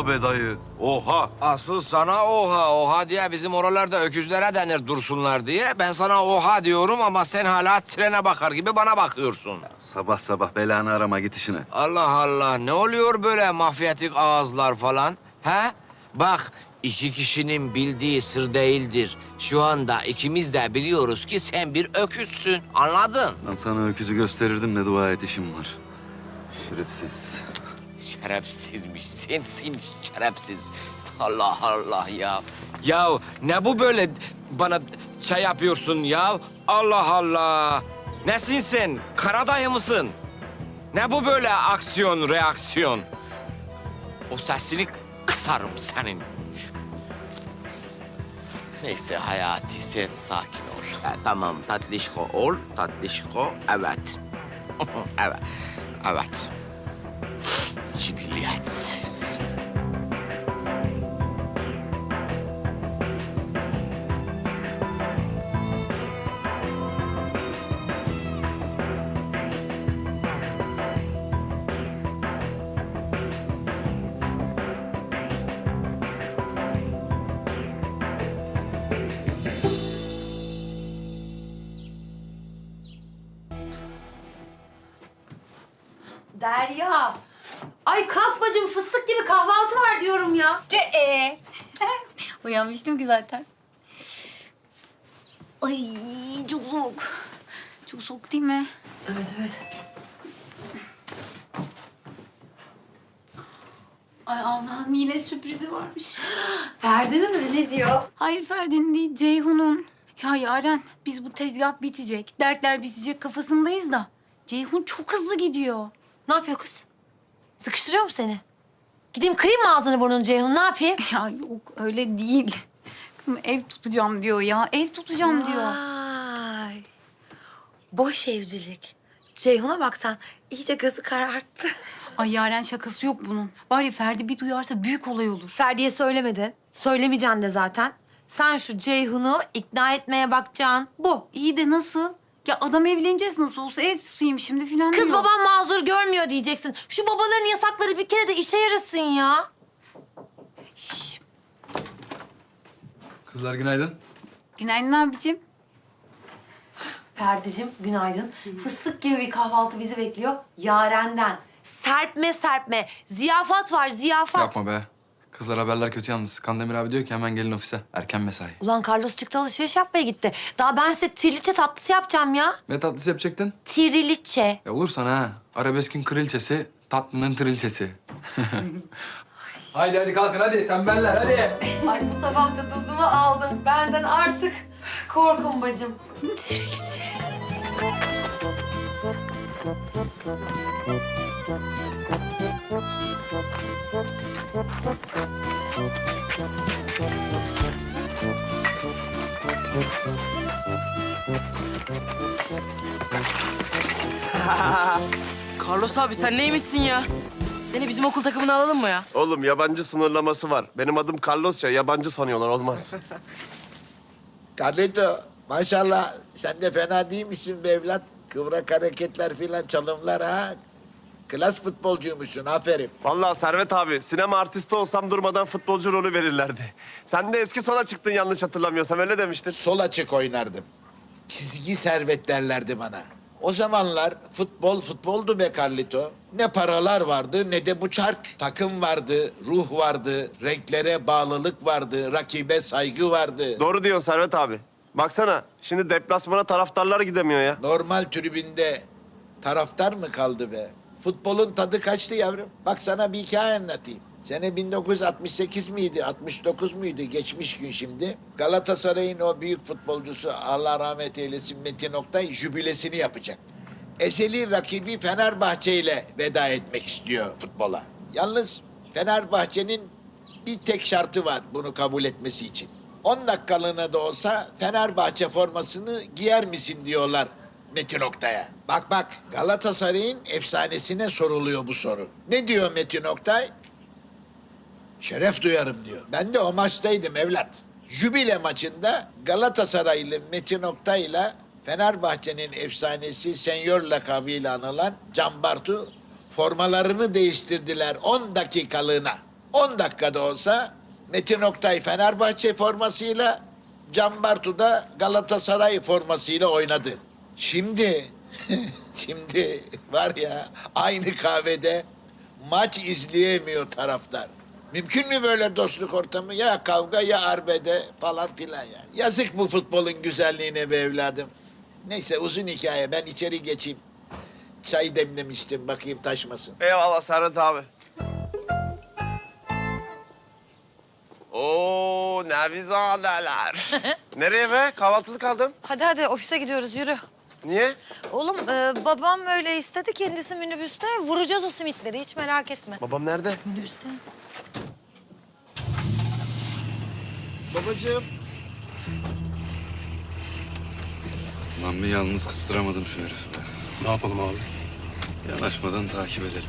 Oha be dayı. Oha. Asıl sana oha oha diye bizim oralarda öküzlere denir dursunlar diye. Ben sana oha diyorum ama sen hala trene bakar gibi bana bakıyorsun. Sabah sabah belanı arama git işine. Allah Allah ne oluyor böyle mafyatik ağızlar falan? He? Bak iki kişinin bildiği sır değildir. Şu anda ikimiz de biliyoruz ki sen bir öküzsün. Anladın? Lan sana öküzü gösterirdim ne dua et işim var. Şerefsiz. Şerefsizmiş. Sensin şerefsiz. Allah Allah ya. Ya ne bu böyle bana şey yapıyorsun ya? Allah Allah. Nesin sen? Karadayı mısın? Ne bu böyle aksiyon, reaksiyon? O sesini kısarım senin. Neyse Hayati sen sakin ol. Ha, tamam tatlışko ol, tatlışko evet. evet, evet. Cibiliyetsiz. Derya. Ay kalk bacım fıstık gibi kahvaltı var diyorum ya. Ce e. Uyanmıştım ki zaten. Ay çok soğuk. Çok soğuk değil mi? Evet evet. Ay Allah'ım yine sürprizi varmış. Ferdi'nin mi ne diyor? Hayır Ferdi'nin değil Ceyhun'un. Ya Yaren biz bu tezgah bitecek, dertler bitecek kafasındayız da. Ceyhun çok hızlı gidiyor. Ne yapıyor kız? Sıkıştırıyor mu seni? Gideyim kırayım mı ağzını burnunu Ceyhun ne yapayım? Ya yok öyle değil. Kızım ev tutacağım diyor ya. Ev tutacağım diyor. Ay. Boş evcilik. Ceyhun'a bak sen. iyice gözü kararttı. Ay Yaren şakası yok bunun. Var ya Ferdi bir duyarsa büyük olay olur. Ferdi'ye söylemedin. Söylemeyeceksin de zaten. Sen şu Ceyhun'u ikna etmeye bakacaksın. Bu. İyi de nasıl? Ya adam evleneceğiz nasıl olsa ev tutayım şimdi filan Kız diyor. babam mazur görmüyor diyeceksin. Şu babaların yasakları bir kere de işe yarasın ya. Kızlar günaydın. Günaydın abicim. Ferdi'cim günaydın. Fıstık gibi bir kahvaltı bizi bekliyor. Yaren'den. Serpme serpme. Ziyafat var ziyafat. Yapma be. Kızlar haberler kötü yalnız. Kandemir abi diyor ki hemen gelin ofise. Erken mesai. Ulan Carlos çıktı alışveriş yapmaya gitti. Daha ben size triliçe tatlısı yapacağım ya. Ne tatlısı yapacaktın? Triliçe. E olur sana ha. Arabeskin kraliçesi, tatlının trilçesi. haydi hadi kalkın hadi tembeller hadi. Ay bu sabah da dozumu aldım. Benden artık korkun bacım. Triliçe. Carlos abi sen neymişsin ya? Seni bizim okul takımına alalım mı ya? Oğlum yabancı sınırlaması var. Benim adım Carlos ya yabancı sanıyorlar olmaz. Carlito maşallah sen de fena değil misin be evlat? Kıvrak hareketler filan çalımlar ha. Klas futbolcuymuşsun aferin. Vallahi Servet abi sinema artisti olsam durmadan futbolcu rolü verirlerdi. Sen de eski sola çıktın yanlış hatırlamıyorsam öyle demiştin. Sol açık oynardım. Çizgi servet derlerdi bana. O zamanlar futbol futboldu be Carlito. Ne paralar vardı ne de bu çark. Takım vardı, ruh vardı, renklere bağlılık vardı, rakibe saygı vardı. Doğru diyorsun Servet abi. Baksana şimdi deplasmana taraftarlar gidemiyor ya. Normal tribünde taraftar mı kaldı be? Futbolun tadı kaçtı yavrum. Bak sana bir hikaye anlatayım. Sene 1968 miydi, 69 muydu? Geçmiş gün şimdi. Galatasaray'ın o büyük futbolcusu Allah rahmet eylesin Metin Oktay jübilesini yapacak. Ezeli rakibi Fenerbahçe ile veda etmek istiyor futbola. Yalnız Fenerbahçe'nin bir tek şartı var bunu kabul etmesi için. 10 dakikalığına da olsa Fenerbahçe formasını giyer misin diyorlar Metin Oktay'a. Bak bak Galatasaray'ın efsanesine soruluyor bu soru. Ne diyor Metin Oktay? Şeref duyarım diyor. Ben de o maçtaydım evlat. Jübile maçında Galatasaraylı Metin Oktay'la Fenerbahçe'nin efsanesi Senyor lakabıyla anılan Can Bartu formalarını değiştirdiler 10 dakikalığına. 10 dakikada olsa Metin Oktay Fenerbahçe formasıyla Can Bartu da Galatasaray formasıyla oynadı. Şimdi, şimdi var ya aynı kahvede maç izleyemiyor taraftar. Mümkün mü böyle dostluk ortamı? Ya kavga ya arbede falan filan ya. Yazık bu futbolun güzelliğine be evladım. Neyse uzun hikaye ben içeri geçeyim. Çay demlemiştim bakayım taşmasın. Eyvallah Serhat abi. Oo nevizadeler. Nereye be? Kahvaltılık aldım. Hadi hadi ofise gidiyoruz yürü. Niye? Oğlum e, babam öyle istedi kendisi minibüste. Vuracağız o simitleri hiç merak etme. Babam nerede? Minibüste? Babacığım. Lan bir yalnız kıstıramadım şu herifi be. Ne yapalım abi? Yanaşmadan takip edelim.